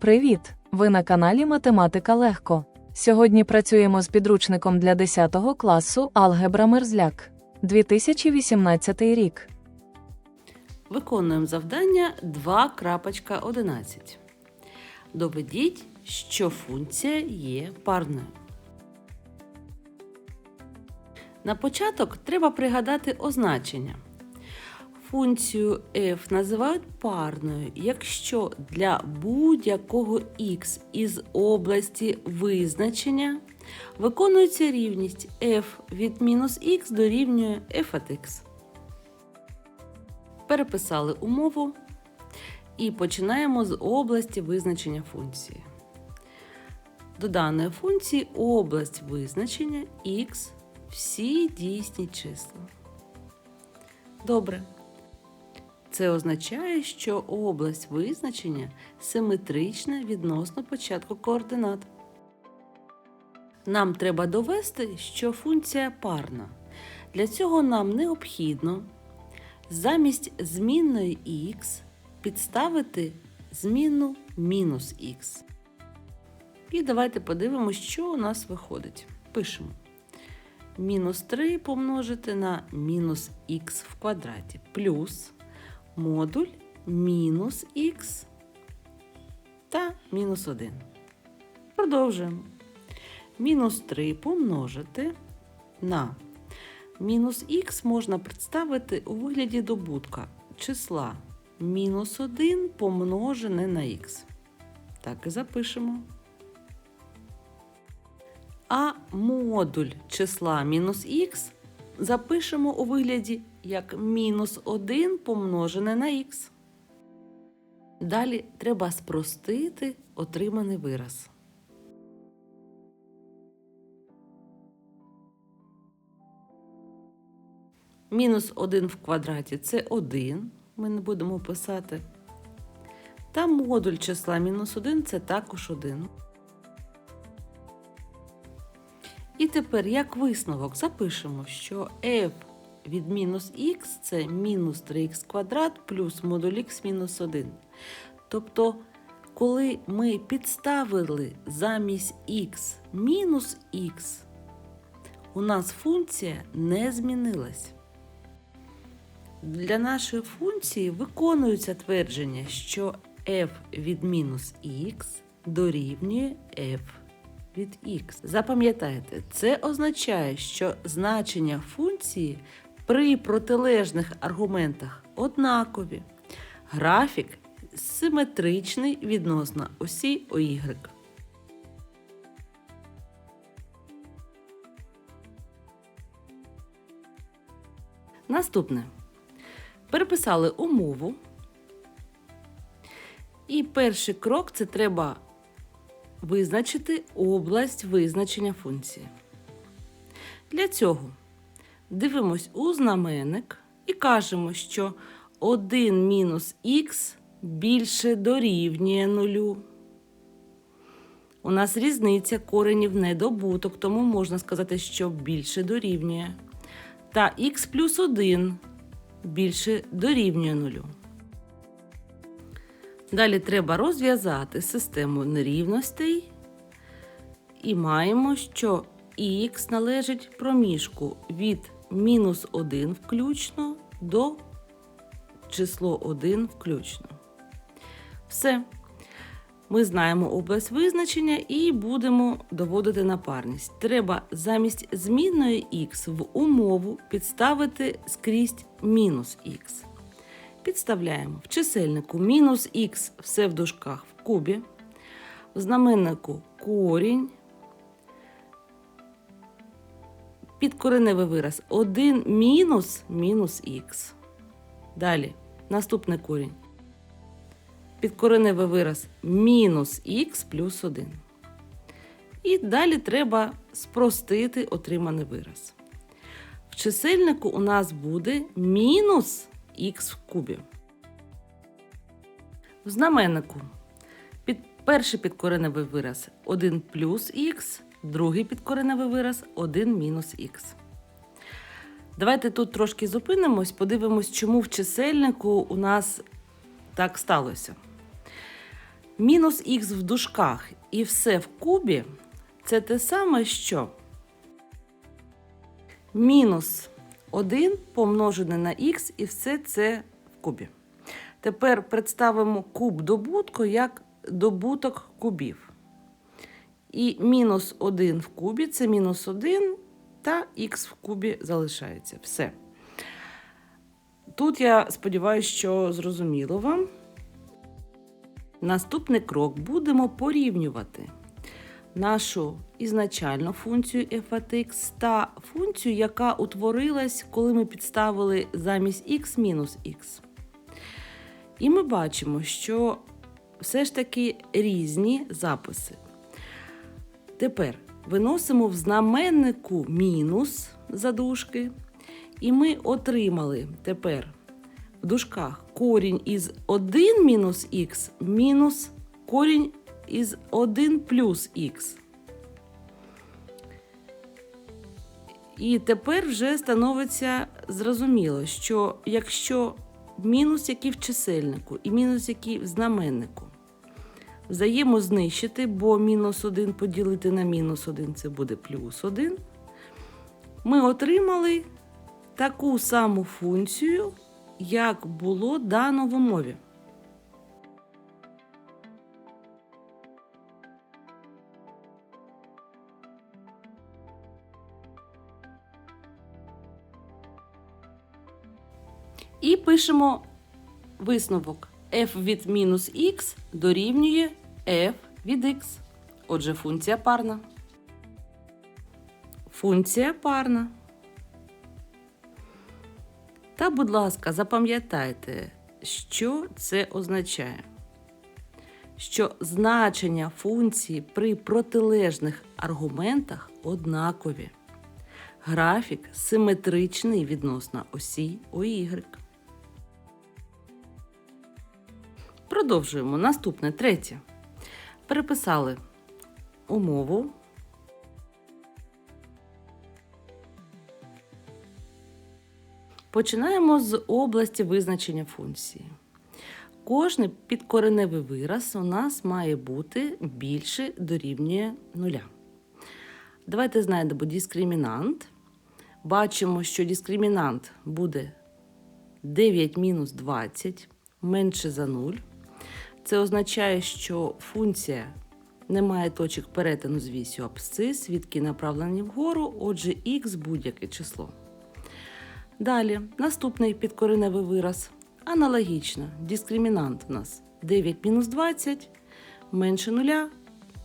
Привіт! Ви на каналі Математика Легко. Сьогодні працюємо з підручником для 10 класу Алгебра Мерзляк 2018 рік. Виконуємо завдання 2.11. Доведіть, що функція є парною. На початок треба пригадати означення. Функцію f називають парною, якщо для будь-якого x із області визначення виконується рівність f від мінус x дорівнює f от x. Переписали умову і починаємо з області визначення функції. До даної функції область визначення x всі дійсні числа. Добре. Це означає, що область визначення симетрична відносно початку координат. Нам треба довести, що функція парна. Для цього нам необхідно замість змінної х підставити змінну мінус х. І давайте подивимося, що у нас виходить. Пишемо. Мінус 3 помножити на мінус х в квадраті плюс модуль мінус х та мінус 1. Продовжуємо. Мінус 3 помножити на мінус х можна представити у вигляді добутка числа мінус 1 помножене на х. Так і запишемо. А модуль числа мінус х запишемо у вигляді як мінус 1 помножене на х. Далі треба спростити отриманий вираз. Мінус 1 в квадраті це 1. Ми не будемо писати. Та модуль числа мінус 1 це також 1. І тепер, як висновок, запишемо, що f від мінус х це мінус 3х квадрат плюс модуль х мінус 1. Тобто, коли ми підставили замість х мінус х, у нас функція не змінилась. Для нашої функції виконується твердження, що f від мінус х дорівнює f від х. Запам'ятайте, це означає, що значення функції при протилежних аргументах однакові. Графік симетричний відносно осі OY. Наступне. Переписали умову. І перший крок це треба визначити область визначення функції. Для цього дивимось у знаменник і кажемо, що 1 мінус х більше дорівнює нулю. У нас різниця коренів не добуток, тому можна сказати, що більше дорівнює. Та х плюс 1 більше дорівнює нулю. Далі треба розв'язати систему нерівностей. І маємо, що х належить проміжку від мінус 1 включно до число 1 включно. Все. Ми знаємо область визначення і будемо доводити на парність. Треба замість змінної х в умову підставити скрізь мінус х. Підставляємо в чисельнику мінус х все в дужках в кубі, в знаменнику корінь, підкореневий вираз 1 мінус мінус х. Далі наступний корінь. Підкореневий вираз мінус х плюс 1. І далі треба спростити отриманий вираз. В чисельнику у нас буде мінус х в кубі. В знаменнику під, перший підкореневий вираз 1 плюс х, другий підкореневий вираз 1 мінус х. Давайте тут трошки зупинимось, подивимось, чому в чисельнику у нас так сталося. Мінус х в дужках і все в кубі це те саме, що мінус 1 помножене на х і все це в кубі. Тепер представимо куб добутку як добуток кубів. І мінус 1 в кубі це мінус 1, та х в кубі залишається. Все. Тут я сподіваюся, що зрозуміло вам. Наступний крок будемо порівнювати нашу ізначальну функцію f от x та функцію, яка утворилась, коли ми підставили замість x мінус x. І ми бачимо, що все ж таки різні записи. Тепер виносимо в знаменнику мінус задушки, і ми отримали тепер в дужках корінь із 1 мінус х мінус корінь із 1 плюс х. І тепер вже становиться зрозуміло, що якщо мінус який в чисельнику і мінус який в знаменнику взаємознищити, бо мінус 1 поділити на мінус 1 це буде плюс 1, ми отримали таку саму функцію, як було дано в умові. І пишемо висновок f від мінус х дорівнює f від x. Отже, функція парна. Функція парна. Та, будь ласка, запам'ятайте, що це означає. Що значення функції при протилежних аргументах однакові. Графік симетричний відносно осі ОY. Продовжуємо. Наступне третє. Переписали умову. Починаємо з області визначення функції. Кожний підкореневий вираз у нас має бути більше дорівнює нуля. Давайте знайдемо дискримінант. Бачимо, що дискримінант буде 9 мінус 20 менше за 0. Це означає, що функція не має точок перетину з вісю абсцис, відки направлені вгору, отже, х будь-яке число. Далі, наступний підкореневий вираз. Аналогічно, дискримінант у нас 9 мінус 20 менше нуля,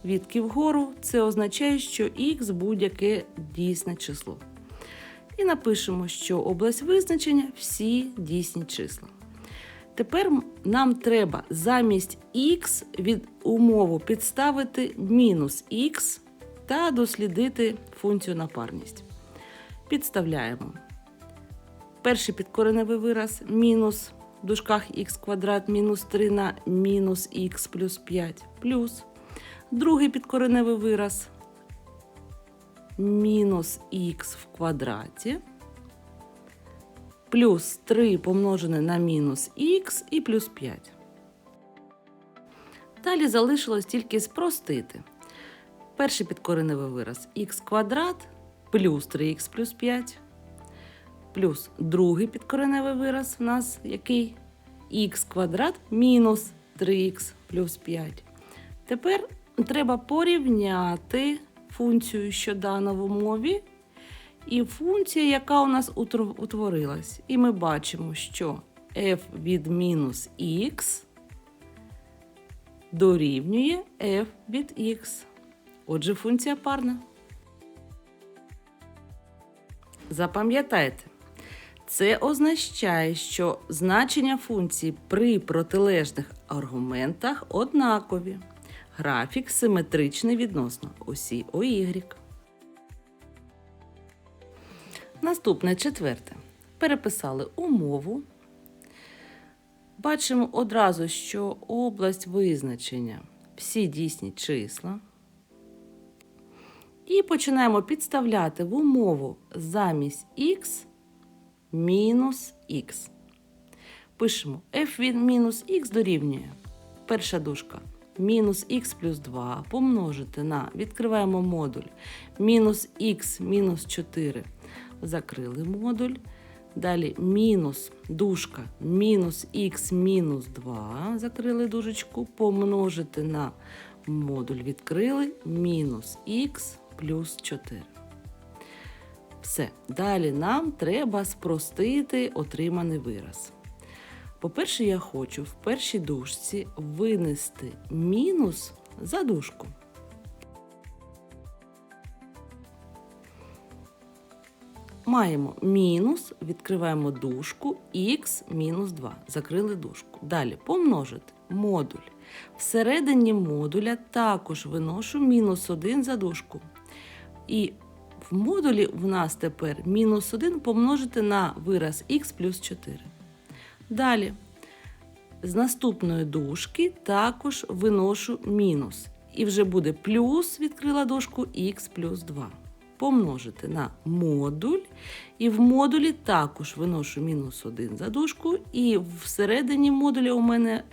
відки вгору. Це означає, що х будь-яке дійсне число. І напишемо, що область визначення всі дійсні числа. Тепер нам треба замість х від умову підставити мінус х та дослідити функцію на парність. Підставляємо. Перший підкореневий вираз мінус в дужках х квадрат мінус 3 на мінус х плюс 5 плюс. Другий підкореневий вираз мінус х в квадраті плюс 3 помножене на мінус х і плюс 5. Далі залишилось тільки спростити. Перший підкореневий вираз х квадрат плюс 3х плюс 5. Плюс другий підкореневий вираз у нас який х квадрат мінус 3х плюс 5. Тепер треба порівняти функцію, що дана в умові, і функція, яка у нас утворилась. І ми бачимо, що f від мінус х дорівнює f від x. Отже, функція парна. Запам'ятайте, це означає, що значення функції при протилежних аргументах однакові. Графік симетричний відносно осі ОY. Наступне четверте. Переписали умову. Бачимо одразу, що область визначення всі дійсні числа. І починаємо підставляти в умову замість х мінус х. Пишемо f від мінус х дорівнює. Перша дужка мінус х плюс 2 помножити на, відкриваємо модуль, мінус х мінус 4, закрили модуль. Далі мінус дужка, мінус х мінус 2, закрили дужечку, помножити на модуль відкрили, мінус х плюс 4. Все. Далі нам треба спростити отриманий вираз. По-перше, я хочу в першій дужці винести мінус за дужку. Маємо мінус, відкриваємо дужку х мінус 2. Закрили дужку. Далі помножити модуль. Всередині модуля також виношу мінус 1 за дужку. І в модулі в нас тепер мінус 1 помножити на вираз х плюс 4. Далі. З наступної дужки також виношу мінус. І вже буде плюс, відкрила дужку х плюс 2. Помножити на модуль. І в модулі також виношу мінус 1 за дужку. І всередині модуля у мене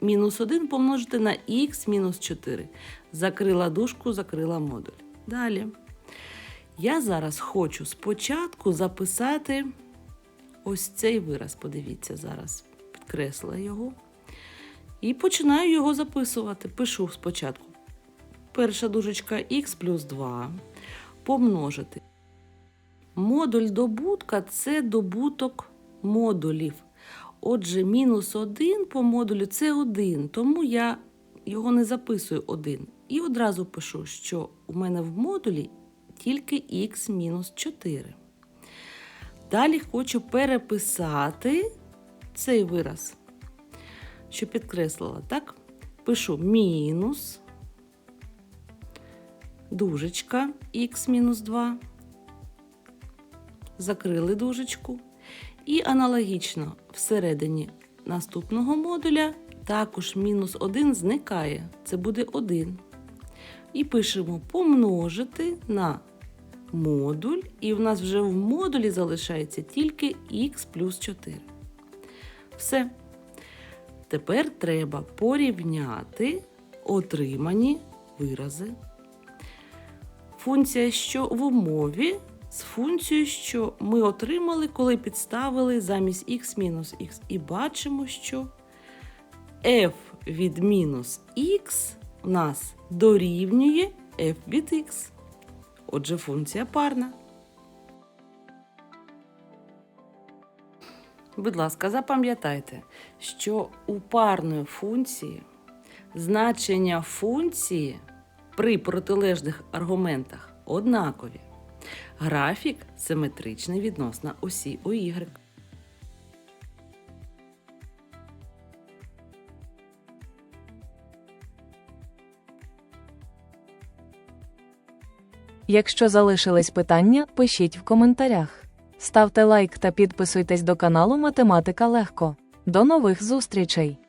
мінус 1 помножити на х мінус 4. Закрила дужку, закрила модуль. Далі. Я зараз хочу спочатку записати ось цей вираз. Подивіться зараз, підкресла його. І починаю його записувати. Пишу спочатку. Перша дужечка х плюс 2 помножити. Модуль добутка це добуток модулів. Отже, мінус 1 по модулю це 1, тому я його не записую 1. І одразу пишу, що у мене в модулі тільки мінус 4. Далі хочу переписати цей вираз, що підкреслила, так? Пишу мінус дужечка х мінус 2. Закрили дужечку. І аналогічно всередині наступного модуля також мінус 1 зникає. Це буде 1. І пишемо помножити на модуль, і в нас вже в модулі залишається тільки х плюс 4. Все. Тепер треба порівняти отримані вирази. Функція, що в умові, з функцією, що ми отримали, коли підставили замість х мінус х. І бачимо, що f від мінус х у нас дорівнює f від х. Отже, функція парна. Будь ласка, запам'ятайте, що у парної функції значення функції при протилежних аргументах однакові. Графік симетричний відносно осі ОY. Якщо залишились питання, пишіть в коментарях. Ставте лайк та підписуйтесь до каналу Математика Легко. До нових зустрічей!